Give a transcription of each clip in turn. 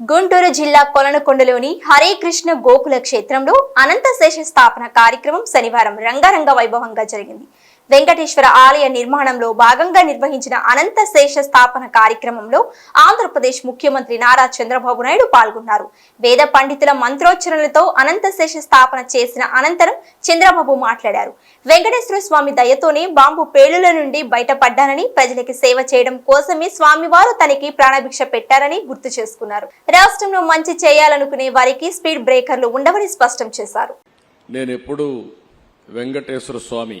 గుంటూరు జిల్లా కొలనకొండలోని హరే కృష్ణ గోకుల క్షేత్రంలో అనంత శేష స్థాపన కార్యక్రమం శనివారం రంగారంగ వైభవంగా జరిగింది. వెంకటేశ్వర ఆలయ నిర్మాణంలో భాగంగా నిర్వహించిన అనంత శేష స్థాపన కార్యక్రమంలో ఆంధ్రప్రదేశ్ ముఖ్యమంత్రి నారా చంద్రబాబు నాయుడు పాల్గొన్నారు. వేద పండితుల మంత్రోచ్చరణలతో అనంత శేష స్థాపన చేసిన అనంతరం చంద్రబాబు మాట్లాడారు. వెంకటేశ్వర స్వామి దయతోనే బాంబు పేలుల నుండి బయటపడ్డానని ప్రజలకి సేవ చేయడం కోసమే స్వామివారు తనకి ప్రాణభిక్ష పెట్టారని గుర్తు చేసుకున్నారు. రాష్ట్రంలో మంచి చేయాలనుకునే వారికి స్పీడ్ బ్రేకర్లు ఉండవని స్పష్టం చేశారు. నేను ఎప్పుడు వెంకటేశ్వర స్వామి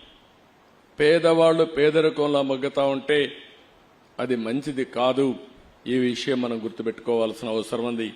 పేదవాళ్ళు పేదరికంలో మగ్గుతా ఉంటే అది మంచిది కాదు. ఈ విషయం మనం గుర్తుపెట్టుకోవాల్సిన అవసరం ఉంది.